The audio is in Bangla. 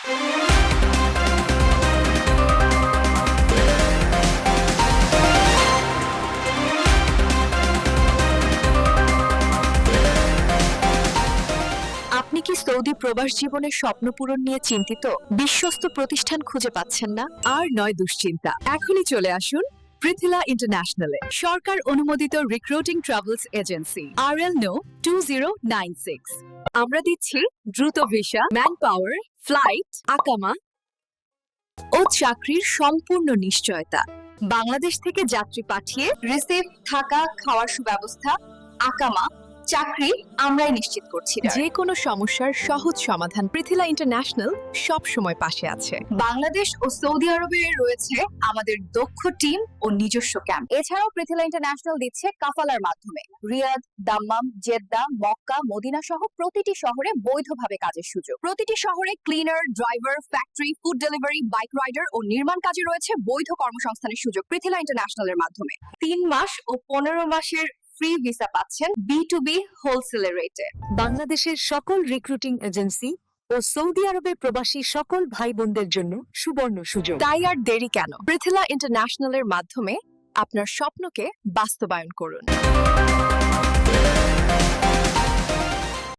আপনি কি সৌদি প্রবাস জীবনের স্বপ্ন পূরণ নিয়ে চিন্তিত? বিশ্বস্ত প্রতিষ্ঠান খুঁজে পাচ্ছেন না? আর নয় দুশ্চিন্তা। এখনই চলে আসুন পৃথিলা ইন্টারন্যাশনালে সরকার অনুমোদিত recruiting travels agency R L no two zero nine six আমরা দিচ্ছি দ্রুত ভিসা ম্যান পাওয়ার ফ্লাইট আকামা ও চাকরির সম্পূর্ণ নিশ্চয়তা। বাংলাদেশ থেকে যাত্রী পাঠিয়ে রিসিভ থাকা, খাওয়ার সুব্যবস্থা আকামা চাকরি আমরাই নিশ্চিত করছি যে কোনো সমস্যার সহজ সমাধান পৃথিলা ইন্টারন্যাশনাল সব সময় পাশে আছে। বাংলাদেশ ও সৌদি আরবে রয়েছে আমাদের দক্ষ টিম ও নিজস্ব ক্যাম্প। এছাড়াও পৃথিলা ইন্টারন্যাশনাল দিচ্ছে কাফালার মাধ্যমে। Riyadh Dammam Jeddah Mecca Medina সহ প্রতিটি শহরে বৈধভাবে কাজের সুযোগ। প্রতিটি শহরে cleaner driver factory food delivery bike rider ও নির্মাণ কাজে রয়েছে বৈধ কর্মসংস্থানের সুযোগ পৃথিলা ইন্টারন্যাশনালের মাধ্যমে। তিন মাস ও পনেরো মাসের ফ্রি ভিসা পাচ্ছেন বি টু বি হোলসেলের রেটে বাংলাদেশের সকল রিক্রুটিং এজেন্সি ও সৌদি আরবের প্রবাসী সকল ভাই বোনদের জন্য সুবর্ণ সুযোগ। তাই আর দেরি কেন? পৃথিলা ইন্টারন্যাশনালের মাধ্যমে আপনার স্বপ্নকে বাস্তবায়ন করুন।